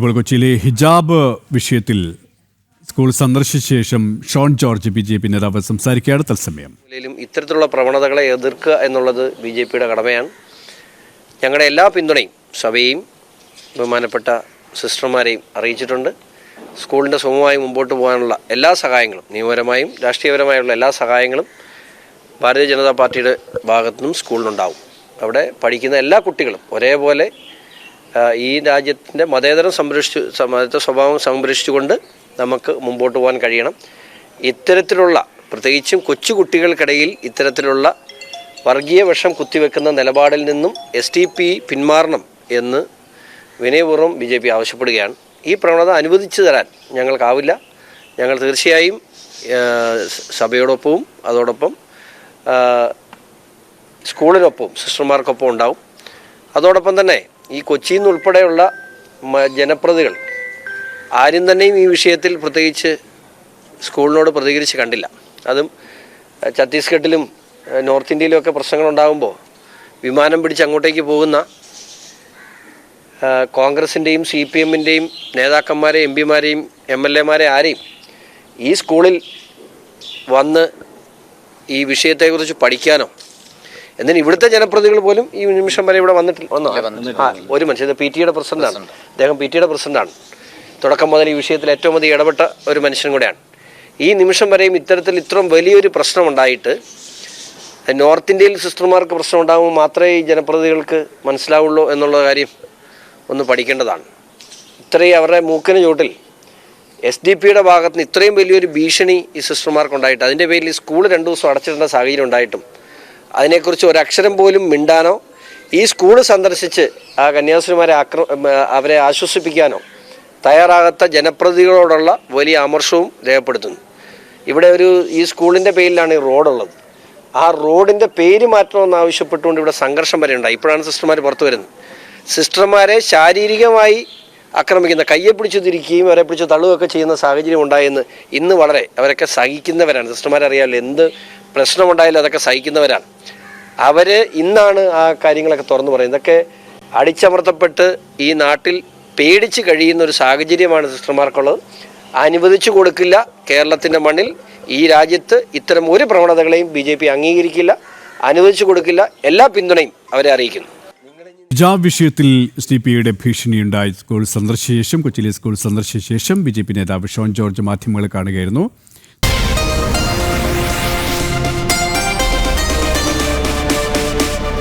ഇപ്പോൾ കൊച്ചിയിലെ ഹിജാബ് വിഷയത്തിൽ സ്കൂൾ സന്ദർശിച്ച ശേഷം Shone George B J P നേതാവ് സംസാരിക്കുകയാണ്. തത്സമയം. ഇത്തരത്തിലുള്ള പ്രവണതകളെ എതിർക്കുക എന്നുള്ളത് ബി ജെ പിയുടെ കടമയാണ്. ഞങ്ങളുടെ എല്ലാ പിന്തുണയും സഭയെയും ബഹുമാനപ്പെട്ട സിസ്റ്റർമാരെയും അറിയിച്ചിട്ടുണ്ട്. സ്കൂളിന്റെ സുഖമായി മുമ്പോട്ട് പോകാനുള്ള എല്ലാ സഹായങ്ങളും നിയമപരമായും രാഷ്ട്രീയപരമായുള്ള എല്ലാ സഹായങ്ങളും ഭാരതീയ ജനതാ പാർട്ടിയുടെ ഭാഗത്തു നിന്നും സ്കൂളിനുണ്ടാവും. അവിടെ പഠിക്കുന്ന എല്ലാ കുട്ടികളും ഒരേപോലെ ഈ രാജ്യത്തിന്റെ മതേതരം സംരക്ഷിച്ചു മതേതര സ്വഭാവം സംരക്ഷിച്ചുകൊണ്ട് നമുക്ക് മുമ്പോട്ട് പോകാൻ കഴിയണം. ഇത്തരത്തിലുള്ള പ്രത്യേകിച്ചും കൊച്ചു കുട്ടികൾക്കിടയിൽ ഇത്തരത്തിലുള്ള വർഗീയ വിഷം കുത്തിവെക്കുന്ന നിലപാടിൽ നിന്നും എസ് ടി പി പിന്മാറണം എന്ന് വിനയപൂർവം ബി ജെ പി ആവശ്യപ്പെടുകയാണ്. ഈ പ്രവണത അനുവദിച്ചു തരാൻ ഞങ്ങൾക്കാവില്ല. ഞങ്ങൾ തീർച്ചയായും സഭയോടൊപ്പവും അതോടൊപ്പം സ്കൂളിനൊപ്പവും സ്കൂളിനൊപ്പം സിസ്റ്റർമാർക്കൊപ്പം ഉണ്ടാവും. അതോടൊപ്പം തന്നെ ഈ കൊച്ചിയിൽ നിന്ന് ഉൾപ്പെടെയുള്ള ജനപ്രതികൾ ആരും തന്നെയും ഈ വിഷയത്തിൽ പ്രത്യേകിച്ച് സ്കൂളിനോട് പ്രതികരിച്ച് കണ്ടില്ല. അതും ഛത്തീസ്ഗഡിലും നോർത്ത് ഇന്ത്യയിലും ഒക്കെ പ്രശ്നങ്ങളുണ്ടാകുമ്പോൾ വിമാനം പിടിച്ച് അങ്ങോട്ടേക്ക് പോകുന്ന കോൺഗ്രസിന്റെയും സി പി എമ്മിന്റെയും നേതാക്കന്മാരെ എം പിമാരെയും എം എൽ എമാരെ ആരെയും ഈ സ്കൂളിൽ വന്ന് ഈ വിഷയത്തെക്കുറിച്ച് പഠിക്കാനോ എന്തിന് ഇവിടുത്തെ ജനപ്രതികൾ പോലും ഈ നിമിഷം വരെ ഇവിടെ വന്നിട്ടില്ല. വന്നോ? ആ ഒരു മനുഷ്യൻ. പി ടിയുടെ പ്രസിഡന്റാണ്. അദ്ദേഹം പി ടിയുടെ പ്രസിഡന്റാണ്. തുടക്കം മുതൽ ഈ വിഷയത്തിൽ ഏറ്റവും അധികം ഇടപെട്ട ഒരു മനുഷ്യൻ കൂടെയാണ്. ഈ നിമിഷം വരെയും ഇത്തരത്തിൽ ഇത്രയും വലിയൊരു പ്രശ്നം ഉണ്ടായിട്ട് നോർത്ത് ഇന്ത്യയിൽ സിസ്റ്റർമാർക്ക് പ്രശ്നം ഉണ്ടാകുമ്പോൾ മാത്രമേ ഈ ജനപ്രതികൾക്ക് മനസ്സിലാവുള്ളൂ എന്നുള്ള കാര്യം ഒന്ന് പഠിക്കേണ്ടതാണ്. ഇത്രയും അവരുടെ മൂക്കിന് ചൂട്ടിൽ എസ് ഡി പിയുടെ ഭാഗത്ത് നിന്ന് ഇത്രയും വലിയൊരു ഭീഷണി ഈ സിസ്റ്റർമാർക്ക് ഉണ്ടായിട്ട് അതിന്റെ പേരിൽ ഈ സ്കൂൾ രണ്ടു ദിവസം അടച്ചിടേണ്ട സാഹചര്യം ഉണ്ടായിട്ടും അതിനെക്കുറിച്ച് ഒരക്ഷരം പോലും മിണ്ടാനോ ഈ സ്കൂൾ സന്ദർശിച്ച് ആ കന്യാസ്ത്രീമാരെ ആക്ര അവരെ ആശ്വസിപ്പിക്കാനോ തയ്യാറാകാത്ത ജനപ്രതികളോടുള്ള വലിയ അമർഷവും രേഖപ്പെടുത്തുന്നു. ഇവിടെ ഒരു ഈ സ്കൂളിന്റെ പേരിലാണ് ഈ റോഡുള്ളത്. ആ റോഡിന്റെ പേര് മാറ്റണമെന്ന് ആവശ്യപ്പെട്ടുകൊണ്ട് ഇവിടെ സംഘർഷം വരെ ഉണ്ടായി. ഇപ്പോഴാണ് സിസ്റ്റർമാർ പുറത്തു വരുന്നത്. സിസ്റ്റർമാരെ ശാരീരികമായി ആക്രമിക്കുന്ന കയ്യെ പിടിച്ചു തിരിക്കുകയും അവരെ പിടിച്ച് തള്ളുകയൊക്കെ ചെയ്യുന്ന സാഹചര്യം ഉണ്ടായെന്ന് ഇന്ന് വളരെ അവരൊക്കെ സഹിക്കുന്നവരാണ്. സിസ്റ്റർമാരെ അറിയാമല്ലോ എന്ത് പ്രശ്നമുണ്ടായാലും അതൊക്കെ സഹിക്കുന്നവരാണ്. അവർ ഇന്നാണ് ആ കാര്യങ്ങളൊക്കെ തുറന്നു പറയുന്നത്. ഇതൊക്കെ അടിച്ചമർത്തപ്പെട്ട് ഈ നാട്ടിൽ പേടിച്ച് കഴിയുന്ന ഒരു സാഹചര്യമാണ് സിസ്റ്റർമാർക്കുള്ളത്. അനുവദിച്ചു കൊടുക്കില്ല കേരളത്തിന്റെ മണ്ണിൽ. ഈ രാജ്യത്ത് ഇത്തരം ഒരു പ്രവണതകളെയും ബി ജെ പി അംഗീകരിക്കില്ല. അനുവദിച്ചു കൊടുക്കില്ല. എല്ലാ പിന്തുണയും അവരെ അറിയിക്കുന്നു. ഹിജാബ് വിഷയത്തിൽ എസ് ഡി പിയുടെ ഭീഷണിയുണ്ടായി സ്കൂൾ സന്ദർശിച്ച ശേഷം കൊച്ചിയിലെ സ്കൂൾ സന്ദർശിച്ച ശേഷം ബി ജെ പി നേതാവ് ഷോൺ ജോർജ് മാധ്യമങ്ങളെ കാണുകയായിരുന്നു.